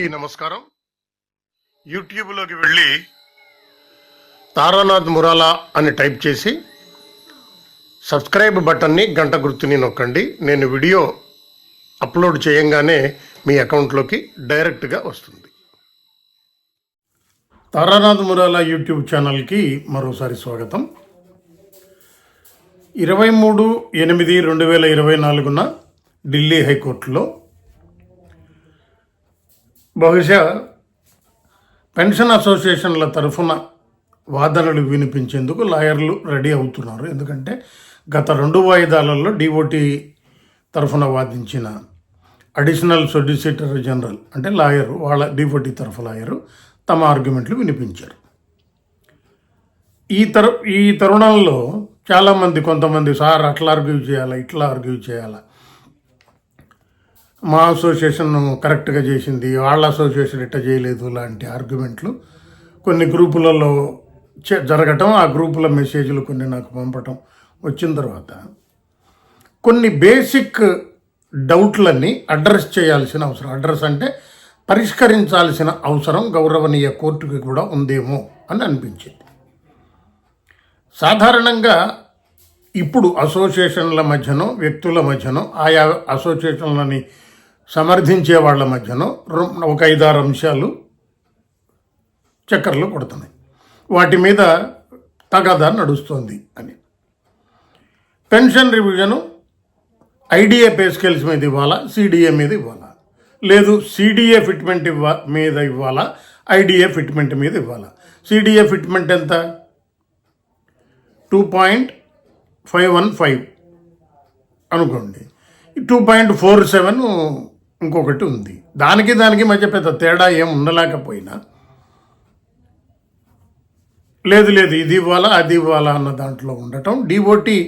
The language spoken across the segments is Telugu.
అందరికీ నమస్కారం. యూట్యూబ్లోకి వెళ్ళి తారానాథ్ మురాలా అని టైప్ చేసి సబ్స్క్రైబ్ బటన్ని గంట గుర్తుని నొక్కండి. నేను వీడియో అప్లోడ్ చేయంగానే మీ అకౌంట్లోకి డైరెక్ట్గా వస్తుంది. తారానాథ్ మురాలా యూట్యూబ్ ఛానల్కి మరోసారి స్వాగతం. ఇరవై మూడు ఎనిమిది రెండు వేల ఇరవై నాలుగున ఢిల్లీ హైకోర్టులో బహుశా పెన్షన్ అసోసియేషన్ల తరఫున వాదనలు వినిపించేందుకు లాయర్లు రెడీ అవుతున్నారు. ఎందుకంటే గత రెండు వాయిదాలలో డిఓటి తరఫున వాదించిన అడిషనల్ సొలిసిటర్ జనరల్ అంటే లాయరు వాళ్ళ డిఓటి తరఫు లాయరు తమ ఆర్గ్యుమెంట్లు వినిపించారు. ఈ తరు ఈ తరుణంలో చాలామంది కొంతమంది సార్ అట్లా ఆర్గ్యూ చేయాలా ఇట్లా ఆర్గ్యూ చేయాలా? మా అసోసియేషన్ కరెక్ట్గా చేసింది వాళ్ళ అసోసియేషన్ ఇట్ట చేయలేదు లాంటి ఆర్గ్యుమెంట్లు కొన్ని గ్రూపులలో చే- జరగటం ఆ గ్రూపుల మెసేజ్లు కొన్ని నాకు పంపటం వచ్చిన తర్వాత. కొన్ని బేసిక్ డౌట్లన్నీ అడ్రస్ చేయాల్సిన అవసరం. అడ్రస్ అంటే పరిష్కరించాల్సిన అవసరం గౌరవనీయ కోర్టుకి కూడా ఉందేమో అని అనిపించింది. సాధారణంగా ఇప్పుడు అసోసియేషన్ల మధ్యనో వ్యక్తుల మధ్యనో ఆయా అసోసియేషన్లని సమర్థించే వాళ్ళ మధ్యన రు- ఒక ఐదారు అంశాలు చక్కర్లు కొడుతున్నాయి. వాటి మీద తగాదా నడుస్తుంది అని. Pension revision IDA pay scales మీద ఇవ్వాలా సిడిఏ మీద ఇవ్వాలా? లేదు సిడిఏ ఫిట్మెంట్ ఇవ్వ మీద ఇవ్వాలా ఐడిఏ ఫిట్మెంట్ మీద ఇవ్వాలా? సిడిఏ ఫిట్మెంట్ ఎంత? Two point five one five అనుకోండి. టూ పాయింట్ ఫోర్ సెవెన్ ఇంకొకటి ఉంది. దానికి దానికి మధ్య పెద్ద తేడా ఏం ఉండలేకపోయినా లేదు లేదు ఇది ఇవ్వాలా అది ఇవ్వాలా అన్న దాంట్లో ఉండటం. డిఓటి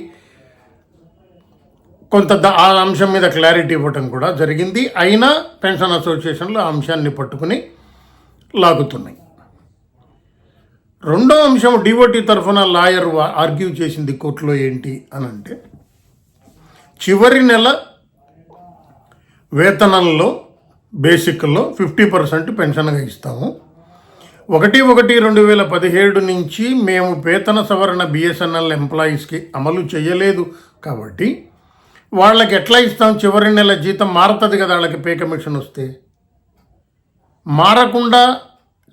కొంత ఆ అంశం మీద క్లారిటీ ఇవ్వటం కూడా జరిగింది. అయినా పెన్షన్ అసోసియేషన్లు ఆ అంశాన్ని పట్టుకుని లాగుతున్నాయి. రెండో అంశం డిఓటి తరఫున లాయర్ ఆర్గ్యూ చేసింది కోర్టులో ఏంటి అని అంటే చివరి నెల వేతనంలో బేసిక్లో ఫిఫ్టీ పర్సెంట్ పెన్షన్గా ఇస్తాము. ఒకటి ఒకటి రెండు వేల పదిహేడు నుంచి మేము వేతన సవరణ బిఎస్ఎన్ఎల్ ఎంప్లాయీస్కి అమలు చేయలేదు కాబట్టి వాళ్ళకి ఎట్లా ఇస్తాం? చివరి నెల జీతం మారుతుంది కదా వాళ్ళకి పే కమిషన్ వస్తే. మారకుండా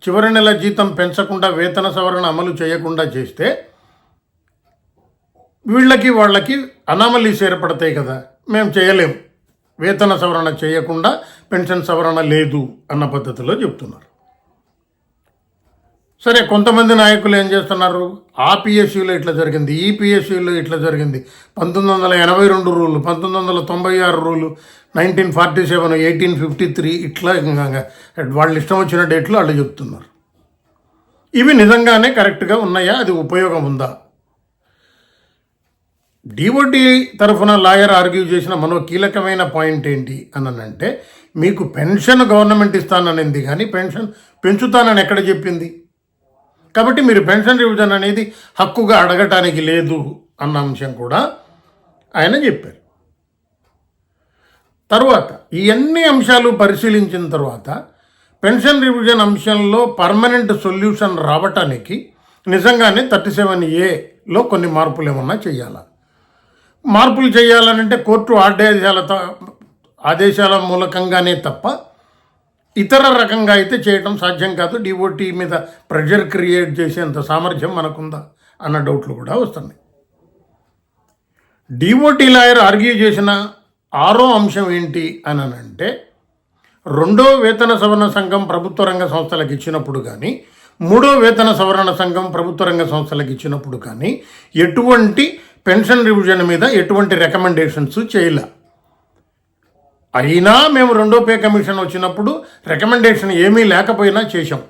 చివరి నెల జీతం పెంచకుండా వేతన సవరణ అమలు చేయకుండా చేస్తే వీళ్ళకి వాళ్ళకి అనామలీస్ ఏర్పడతాయి కదా. మేము చేయలేం. వేతన సవరణ చేయకుండా పెన్షన్ సవరణ లేదు అన్న పద్ధతిలో చెప్తున్నారు. సరే కొంతమంది నాయకులు ఏం చేస్తున్నారు? ఆ పిఎస్యులో ఇట్లా జరిగింది ఈ పిఎస్యులో ఇట్లా జరిగింది. పంతొమ్మిది వందల ఎనభై రెండు రూలు పంతొమ్మిది వందల తొంభై ఆరు rule nineteen forty seven eighteen fifty three ఇట్లా వాళ్ళు ఇష్టం వచ్చిన డేట్లు వాళ్ళు చెప్తున్నారు. ఇవి నిజంగానే కరెక్ట్గా ఉన్నాయా? అది ఉపయోగం ఉందా? డిఓటి తరఫున లాయర్ ఆర్గ్యూ చేసిన మరో కీలకమైన పాయింట్ ఏంటి అనంటే మీకు పెన్షన్ గవర్నమెంట్ ఇస్తాననింది కానీ పెన్షన్ పెంచుతానని ఎక్కడ చెప్పింది? కాబట్టి మీరు పెన్షన్ రివిజన్ అనేది హక్కుగా అడగటానికి లేదు అన్న అంశం కూడా ఆయన చెప్పారు. తరువాత ఈ అన్ని అంశాలు పరిశీలించిన తర్వాత పెన్షన్ రివిజన్ అంశంలో పర్మనెంట్ సొల్యూషన్ రావటానికి నిజంగానే థర్టీ సెవెన్ ఏలో కొన్ని మార్పులు ఏమన్నా చేయాలా? మార్పులు చేయాలనంటే కోర్టు ఆదేశాల ఆదేశాల మూలకంగానే తప్ప ఇతర రకంగా అయితే చేయటం సాధ్యం కాదు. డిఓటీ మీద ప్రెషర్ క్రియేట్ చేసేంత సామర్థ్యం మనకుందా అన్న డౌట్లు కూడా వస్తున్నాయి. డిఓటి లాయర్ ఆర్గ్యూ చేసిన ఆరో అంశం ఏంటి అని అంటే రెండో వేతన సవరణ సంఘం ప్రభుత్వ రంగ సంస్థలకు ఇచ్చినప్పుడు కానీ మూడో వేతన సవరణ సంఘం ప్రభుత్వ రంగ సంస్థలకు ఇచ్చినప్పుడు కానీ ఎటువంటి పెన్షన్ రివిజన్ మీద ఎటువంటి రికమెండేషన్స్ చేయలే. అయినా మేము రెండో పే కమిషన్ వచ్చినప్పుడు రికమెండేషన్ ఏమీ లేకపోయినా చేశాం.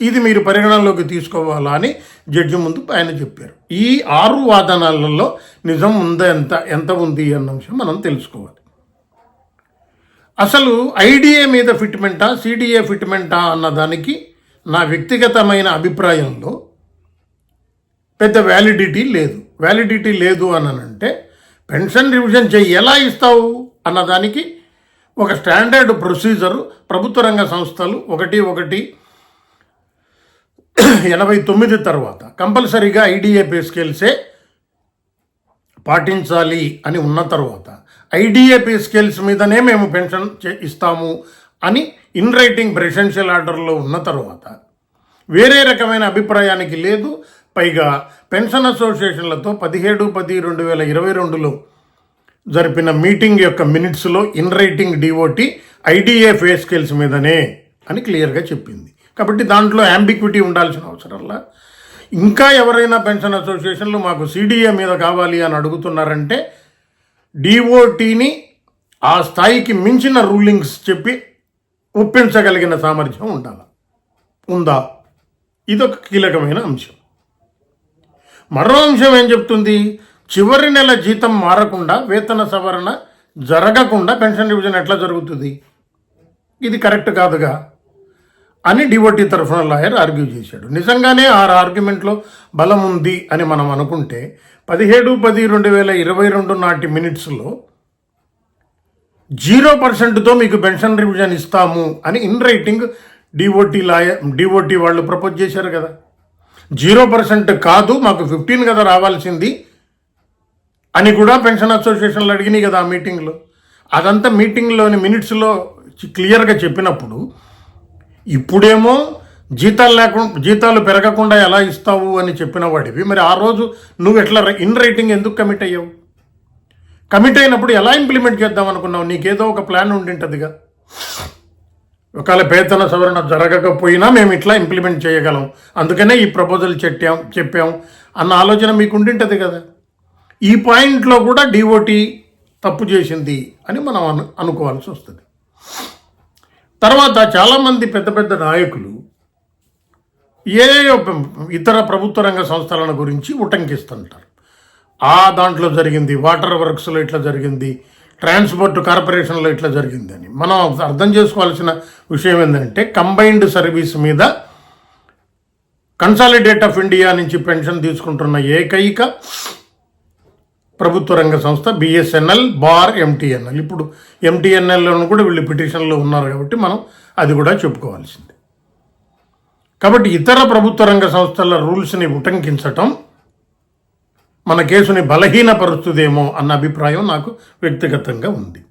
ఇది మీరు పరిగణనలోకి తీసుకోవాలా అని జడ్జి ముందు ఆయన చెప్పారు. ఈ ఆరు వాదనలలో నిజం ఉందా ఎంత ఎంత ఉంది అన్న అంశం మనం తెలుసుకోవాలి. అసలు ఐడిఏ మీద ఫిట్మెంటా సిడిఏ ఫిట్మెంటా అన్న దానికి నా వ్యక్తిగతమైన అభిప్రాయంలో పెద్ద వ్యాలిడిటీ లేదు. వ్యాలిడిటీ లేదు అని అంటే పెన్షన్ రివిజన్ చెయ్యి ఎలా ఇస్తావు అన్నదానికి ఒక స్టాండర్డ్ ప్రొసీజరు ప్రభుత్వ రంగ సంస్థలు ఒకటి ఒకటి ఎనభై తొమ్మిది తర్వాత కంపల్సరీగా ఐడిఏ పే స్కేల్సే పాటించాలి అని ఉన్న తర్వాత ఐడిఏ పే స్కేల్స్ మీదనే మేము పెన్షన్ చే- ఇస్తాము అని ఇన్ రైటింగ్ ప్రెసిడెన్షియల్ ఆర్డర్లో ఉన్న తర్వాత వేరే రకమైన అభిప్రాయానికి లేదు పైగా పెన్షన్ అసోసియేషన్లతో పదిహేడు పది రెండు వేల ఇరవై రెండులో జరిపిన మీటింగ్ యొక్క మినిట్స్లో in writing DOT IDA pay scales మీదనే అని క్లియర్గా చెప్పింది. కాబట్టి దాంట్లో యాంబిక్విటీ ఉండాల్సిన అవసరంలా ఇంకా ఎవరైనా పెన్షన్ అసోసియేషన్లు మాకు సిడిఏ మీద కావాలి అని అడుగుతున్నారంటే డిఓటీని ఆ స్థాయికి మించిన రూలింగ్స్ చెప్పి ఒప్పించగలిగిన సామర్థ్యం ఉండాలి. ఉందా? ఇదొక కీలకమైన అంశం. మరో అంశం ఏం చెప్తుంది? చివరి నెల జీతం మారకుండా వేతన సవరణ జరగకుండా పెన్షన్ డివిజన్ ఎట్లా జరుగుతుంది? ఇది కరెక్ట్ కాదుగా? అని డివోటీ తరఫున లాయర్ ఆర్గ్యూ చేశాడు. నిజంగానే ఆ ఆర్గ్యుమెంట్లో బలం ఉంది అని మనం అనుకుంటే పదిహేడు పది రెండు వేల ఇరవై రెండు నాటి మినిట్స్లో జీరో పర్సెంట్తో మీకు పెన్షన్ రివిజన్ ఇస్తాము అని in writing DOT lawyer DOT వాళ్ళు ప్రపోజ్ చేశారు కదా? జీరో పర్సెంట్ కాదు మాకు ఫిఫ్టీన్ కదా రావాల్సింది అని కూడా పెన్షన్ అసోసియేషన్లు అడిగినాయి కదా ఆ మీటింగ్లో. అదంతా మీటింగ్లోని మినిట్స్లో క్లియర్గా చెప్పినప్పుడు ఇప్పుడేమో జీతాలు లేకుండా జీతాలు పెరగకుండా ఎలా ఇస్తావు అని చెప్పిన వాడివి. మరి ఆ రోజు నువ్వు ఎట్లా ఇన్ రైటింగ్ ఎందుకు కమిట్ అయ్యావు? కమిట్ అయినప్పుడు ఎలా ఇంప్లిమెంట్ చేద్దాం అనుకున్నావు? నీకేదో ఒక ప్లాన్ ఉండింటదిగా. ఒకవేళ వేతన సవరణ జరగకపోయినా మేము ఇట్లా ఇంప్లిమెంట్ చేయగలం. అందుకనే ఈ ప్రపోజల్ చెప్పాం చెప్పాం అన్న ఆలోచన మీకు ఉండింటది కదా. ఈ పాయింట్లో కూడా డిఓటి తప్పు చేసింది అని మనం అను అనుకోవాల్సి వస్తుంది. తర్వాత చాలామంది పెద్ద పెద్ద నాయకులు ఏ ఇతర ప్రభుత్వ రంగ సంస్థలను గురించి ఉటంకిస్తుంటారు. ఆ దాంట్లో జరిగింది వాటర్ వర్క్స్లో ఇట్లా జరిగింది ట్రాన్స్పోర్ట్ కార్పొరేషన్లో ఇట్లా జరిగిందని. మనం అర్థం చేసుకోవాల్సిన విషయం ఏంటంటే కంబైన్డ్ సర్వీస్ మీద కన్సాలిడేట్ ఆఫ్ ఇండియా నుంచి పెన్షన్ తీసుకుంటున్న ఏకైక ప్రభుత్వ రంగ సంస్థ బిఎస్ఎన్ఎల్ బార్ ఎంటీఎన్ఎల్. ఇప్పుడు ఎంటీఎన్ఎల్లోనూ కూడా వీళ్ళు పిటిషన్లో ఉన్నారు కాబట్టి మనం అది కూడా చెప్పుకోవాల్సింది. కాబట్టి ఇతర ప్రభుత్వ రంగ సంస్థల రూల్స్ని ఉటంకించటం మన కేసుని బలహీనపరుస్తుందేమో అన్న అభిప్రాయం నాకు వ్యక్తిగతంగా ఉంది.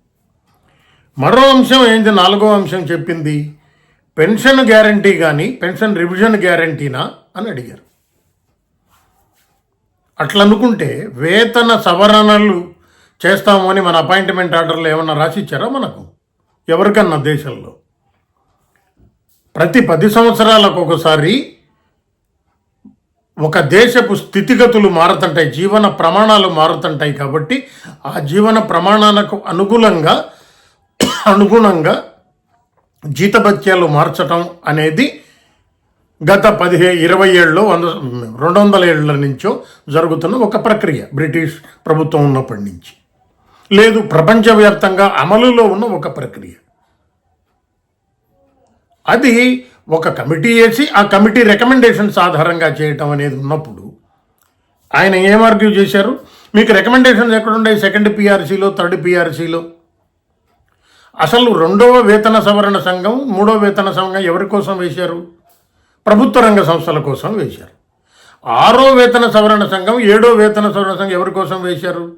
మరో అంశం ఏంటి? నాలుగో అంశం చెప్పింది పెన్షన్ గ్యారంటీ కానీ పెన్షన్ రివిజన్ గ్యారంటీనా అని అడిగారు. అట్లా అనుకుంటే వేతన సవరణలు చేస్తాము అని మన అపాయింట్మెంట్ ఆర్డర్లు ఏమన్నా రాసిచ్చారా మనకు? ఎవరికన్నా దేశంలో? ప్రతి పది సంవత్సరాలకు ఒకసారి ఒక దేశపు స్థితిగతులు మారుతుంటాయి జీవన ప్రమాణాలు మారుతుంటాయి కాబట్టి ఆ జీవన ప్రమాణాలకు అనుగుణంగా అనుగుణంగా జీతభత్యాలు మార్చటం అనేది గత పదిహే ఇరవై ఏళ్ళలో వంద రెండు వందల ఏళ్ళ నుంచో జరుగుతున్న ఒక ప్రక్రియ బ్రిటిష్ ప్రభుత్వం ఉన్నప్పటి నుంచి. లేదు ప్రపంచవ్యాప్తంగా అమలులో ఉన్న ఒక ప్రక్రియ. అది ఒక కమిటీ వేసి ఆ కమిటీ రికమెండేషన్స్ ఆధారంగా చేయటం అనేది ఉన్నప్పుడు ఆయన ఏం ఆర్గ్యూ చేశారు? మీకు రికమెండేషన్స్ ఎక్కడున్నాయి సెకండ్ పిఆర్సీలో థర్డ్ పిఆర్సీలో అసలు రెండవ వేతన సవరణ సంఘం మూడో వేతన సంఘం ఎవరి కోసం వేశారు? ప్రభుత్వ రంగ సంస్థల కోసం వేశారు. ఆరో వేతన సవరణ సంఘం ఏడో వేతన సవరణ సంఘం ఎవరి కోసం వేశారు?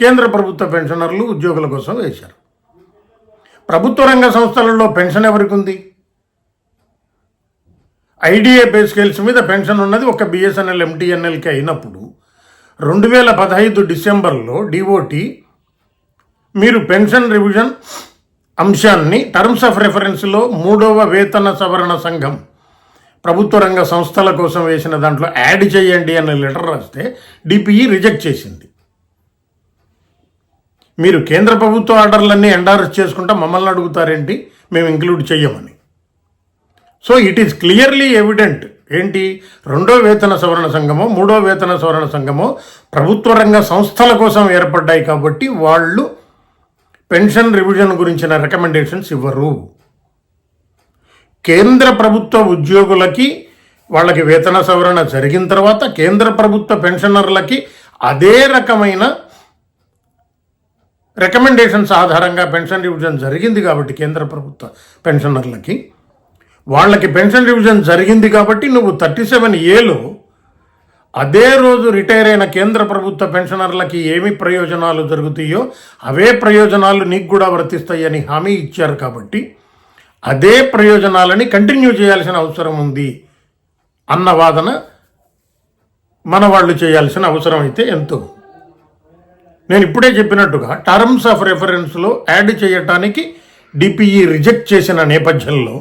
కేంద్ర ప్రభుత్వ పెన్షనర్లు ఉద్యోగుల కోసం వేశారు. ప్రభుత్వ రంగ సంస్థలలో పెన్షన్ ఎవరికి ఉంది? ఐడిఏ పే స్కేల్స్ మీద పెన్షన్ ఉన్నది ఒక బిఎస్ఎన్ఎల్ ఎంటీఎన్ఎల్కి అయినప్పుడు రెండు వేల పదహైదు డిసెంబర్లో డిఓటి మీరు పెన్షన్ రివిజన్ అంశాన్ని టర్మ్స్ ఆఫ్ రెఫరెన్స్లో మూడవ వేతన సవరణ సంఘం ప్రభుత్వ రంగ సంస్థల కోసం వేసిన దాంట్లో యాడ్ చేయండి అనే లెటర్ రాస్తే డిపిఈ రిజెక్ట్ చేసింది. మీరు కేంద్ర ప్రభుత్వ ఆర్డర్లన్నీ ఎండార్స్ చేసుకుంటా మమ్మల్ని అడుగుతారేంటి? మేము ఇంక్లూడ్ చెయ్యమని. So it is clearly evident ఏంటి? రెండో వేతన సవరణ సంఘము మూడో వేతన సవరణ సంఘము ప్రభుత్వ రంగ సంస్థల కోసం ఏర్పడ్డాయి కాబట్టి వాళ్ళు పెన్షన్ రివిజన్ గురించిన రికమెండేషన్స్ ఇవ్వరు. కేంద్ర ప్రభుత్వ ఉద్యోగులకి వాళ్ళకి వేతన సవరణ జరిగిన తర్వాత కేంద్ర ప్రభుత్వ పెన్షనర్లకి అదే రకమైన రికమెండేషన్స్ ఆధారంగా పెన్షన్ రివిజన్ జరిగింది కాబట్టి కేంద్ర ప్రభుత్వ పెన్షనర్లకి. వాళ్ళకి పెన్షన్ రివిజన్ జరిగింది కాబట్టి నువ్వు థర్టీ సెవెన్ ఏలో అదే రోజు రిటైర్ అయిన కేంద్ర ప్రభుత్వ పెన్షనర్లకి ఏమి ప్రయోజనాలు జరుగుతాయో అవే ప్రయోజనాలు నీకు కూడా వర్తిస్తాయని హామీ ఇచ్చారు కాబట్టి అదే ప్రయోజనాలని కంటిన్యూ చేయాల్సిన అవసరం ఉంది అన్న వాదన మన వాళ్ళు చేయాల్సిన అవసరం అయితే ఎంతో. నేను ఇప్పుడే చెప్పినట్టుగా టర్మ్స్ ఆఫ్ రెఫరెన్స్లో యాడ్ చేయటానికి డిపిఈ రిజెక్ట్ చేసిన నేపథ్యంలో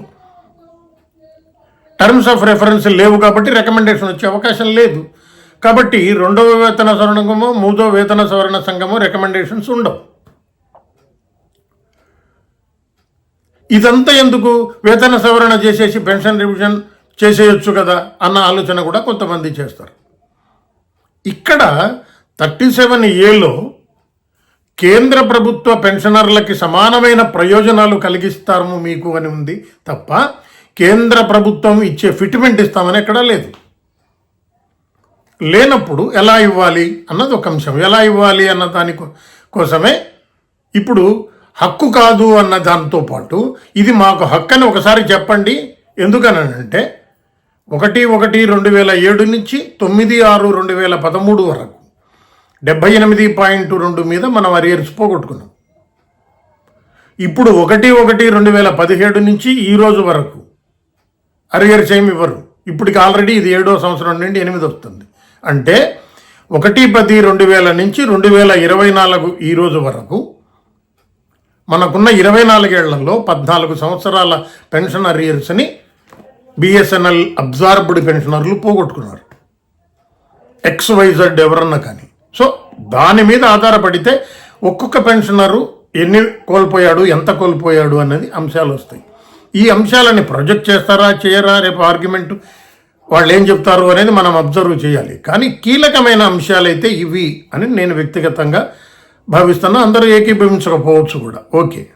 టర్మ్స్ ఆఫ్ రెఫరెన్స్ లేవు కాబట్టి రికమెండేషన్ వచ్చే అవకాశం లేదు. కాబట్టి రెండవ వేతన సవరణము మూడో వేతన సవరణ సంఘము రికమెండేషన్స్ ఉండవు. ఇదంతా ఎందుకు? వేతన సవరణ చేసేసి పెన్షన్ రివిజన్ చేసేయొచ్చు కదా అన్న ఆలోచన కూడా కొంతమంది చేస్తారు. ఇక్కడ థర్టీ సెవెన్ ఏలో కేంద్ర ప్రభుత్వ పెన్షనర్లకి సమానమైన ప్రయోజనాలు కలిగిస్తాము మీకు అని ఉంది తప్ప కేంద్ర ప్రభుత్వం ఇచ్చే ఫిట్మెంట్ ఇస్తామని ఎక్కడా లేదు. లేనప్పుడు ఎలా ఇవ్వాలి అన్నది ఒక అంశం. ఎలా ఇవ్వాలి అన్న దాని కో- కోసమే ఇప్పుడు హక్కు కాదు అన్న దాంతో పాటు ఇది మాకు హక్కు అని ఒకసారి చెప్పండి. ఎందుకనంటే ఒకటి ఒకటి రెండు వేల ఏడు నుంచి తొమ్మిది ఆరు రెండు వేల పదమూడు వరకు డెబ్బై ఎనిమిది పాయింట్ రెండు మీద మనం అరియర్స్ పోగొట్టుకున్నాం. ఇప్పుడు ఒకటి ఒకటి రెండు వేల పదిహేడు నుంచి ఈ రోజు వరకు అరియర్స్ ఏమి ఇవ్వరు. ఇప్పటికి ఆల్రెడీ ఇది ఏడో సంవత్సరం నుండి ఎనిమిది వస్తుంది. అంటే ఒకటి పది రెండు వేల నుంచి రెండు వేల ఇరవై నాలుగు ఈ రోజు వరకు మనకున్న ఇరవై నాలుగేళ్ళలో పద్నాలుగు సంవత్సరాల పెన్షన్ అరియర్స్ని బిఎస్ఎన్ఎల్ అబ్జార్బ్డ్ పెన్షనర్లు పోగొట్టుకున్నారు. ఎక్స్ వైజెడ్ ఎవరన్నా కానీ. సో దాని మీద ఆధారపడితే ఒక్కొక్క పెన్షనరు ఎన్ని కోల్పోయాడు ఎంత కోల్పోయాడు అనేది అంశాలు వస్తాయి. ఈ అంశాలని ప్రొజెక్ట్ చేస్తారా చేయరా రేపు ఆర్గ్యుమెంట్ వాళ్ళు ఏం చెప్తారు అనేది మనం అబ్జర్వ్ చేయాలి. కానీ కీలకమైన అంశాలైతే ఇవి అని నేను వ్యక్తిగతంగా భావిస్తాను అందరూ ఏకీభవించకపోవచ్చు కూడా. ఓకే.